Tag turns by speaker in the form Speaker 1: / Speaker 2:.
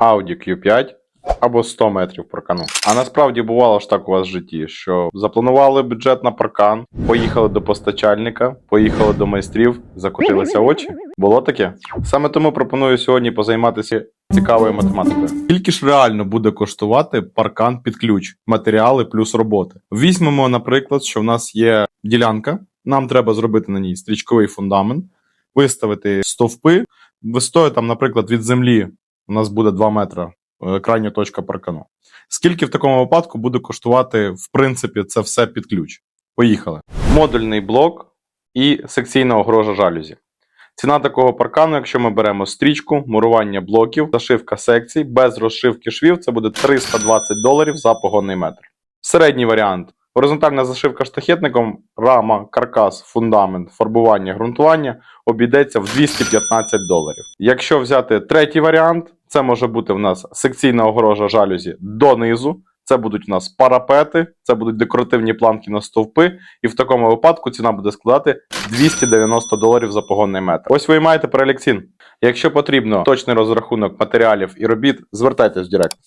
Speaker 1: Audi Q5 або 100 метрів паркану. А насправді бувало ж так у вас в житті, що запланували бюджет на паркан, поїхали до постачальника, поїхали до майстрів, закотилися очі. Було таке? Саме тому пропоную сьогодні позайматися цікавою математикою. Скільки ж реально буде коштувати паркан під ключ, матеріали плюс роботи? Візьмемо, наприклад, що в нас є ділянка, нам треба зробити на ній стрічковий фундамент, виставити стовпи. Висотою там, наприклад, від землі у нас буде 2 метри е, крайня точка паркану. Скільки в такому випадку буде коштувати, в принципі, це все під ключ? Поїхали. Модульний блок і секційна огорожа жалюзі. Ціна такого паркану, якщо ми беремо стрічку, мурування блоків, зашивка секцій, без розшивки швів, це буде 320 доларів за погонний метр. Середній варіант. Горизонтальна зашивка штахетником, рама, каркас, фундамент, фарбування, ґрунтування обійдеться в 215 доларів. Якщо взяти третій варіант, це може бути в нас секційна огорожа жалюзі донизу. Це будуть у нас парапети, це будуть декоративні планки на стовпи, і в такому випадку ціна буде складати 290 доларів за погонний метр. Ось ви і маєте перелік цін. Якщо потрібно точний розрахунок матеріалів і робіт, звертайтесь в Директ.